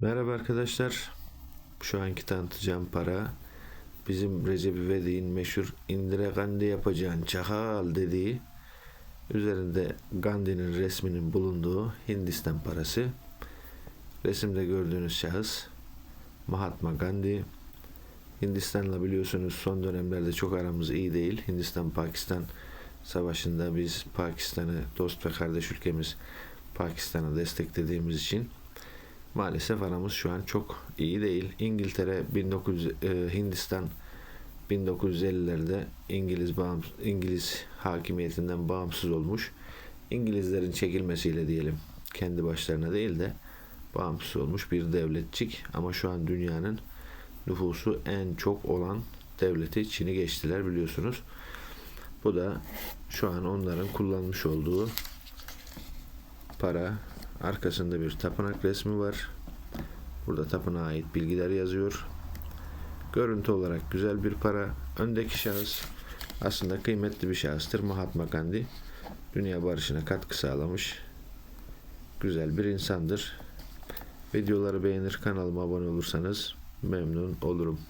Merhaba arkadaşlar. Şu anki tanıtacağım para bizim Recep İvedik'in meşhur Indira Gandhi yapacağın çakal dediği üzerinde Gandhi'nin resminin bulunduğu Hindistan parası. Resimde gördüğünüz şahıs Mahatma Gandhi. Hindistan'la biliyorsunuz son dönemlerde çok aramız iyi değil. Hindistan-Pakistan savaşında biz Pakistan'ı dost ve kardeş ülkemiz Pakistan'a desteklediğimiz için maalesef aramız şu an çok iyi değil. İngiltere 1900 e, Hindistan 1950'lerde İngiliz bağımsız, İngiliz hakimiyetinden bağımsız olmuş. İngilizlerin çekilmesiyle diyelim kendi başlarına değil de bağımsız olmuş bir devletçik ama şu an dünyanın nüfusu en çok olan devleti Çin'i geçtiler biliyorsunuz. Bu da şu an onların kullanmış olduğu para. Arkasında bir tapınak resmi var. Burada tapınağa ait bilgiler yazıyor. Görüntü olarak güzel bir para. Öndeki şahıs aslında kıymetli bir şahıstır. Mahatma Gandhi dünya barışına katkı sağlamış. Güzel bir insandır. Videoları beğenir, kanalıma abone olursanız memnun olurum.